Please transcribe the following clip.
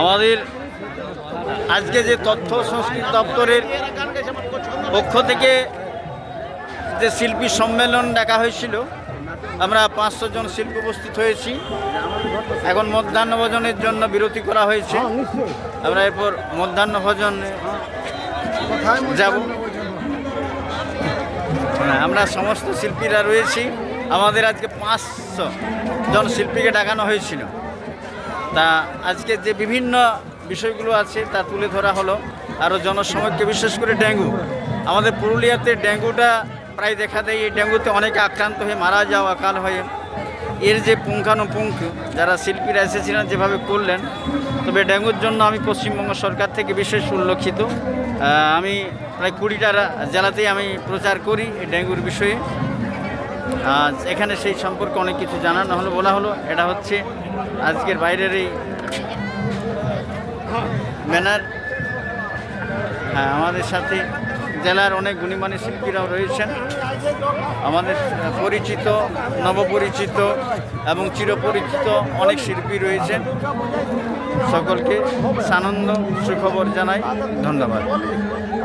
আমাদের আজকে যে তথ্য সংস্কৃতি দপ্তরের পক্ষ থেকে যে শিল্পী সম্মেলন ডাকা হয়েছিল আমরা পাঁচশো জন শিল্পী উপস্থিত হয়েছি। এখন মধ্যাহ্ন ভোজনের জন্য বিরতি করা হয়েছে। আমরা এরপর মধ্যাহ্ন ভোজনে যাব। হ্যাঁ, আমরা সমস্ত শিল্পীরা রয়েছি। আমাদের আজকে পাঁচশো জন শিল্পীকে ডাকানো হয়েছিল। তা আজকে যে বিভিন্ন বিষয়গুলো আছে তা তুলে ধরা হলো। আরও জনসমক্ষে বিশেষ করে ডেঙ্গু। আমাদের পুরুলিয়াতে ডেঙ্গুটা প্রায় দেখা দেয়। এই ডেঙ্গুতে অনেকে আক্রান্ত হয়ে মারা যাওয়া কাল হয়ে এর যে পুঙ্খানুপুঙ্খ যারা শিল্পীরা এসেছিলেন যেভাবে করলেন তবে ডেঙ্গুর জন্য আমি পশ্চিমবঙ্গ সরকার থেকে বিশেষ আহ, আমি প্রায় কুড়িটা জেলাতেই আমি প্রচার করি এই ডেঙ্গুর বিষয়ে। এখানে সেই সম্পর্কে অনেক কিছু জানানো হলো বলা হলো। এটা হচ্ছে আজকের বাইরের এই ব্যানার। হ্যাঁ আমাদের সাথে জেলার অনেক গুণীমানী শিল্পীরাও রয়েছেন। আমাদের পরিচিত, নবপরিচিত এবং চিরপরিচিত অনেক শিল্পী রয়েছেন। সকলকে সানন্দ সুখবর জানাই। ধন্যবাদ।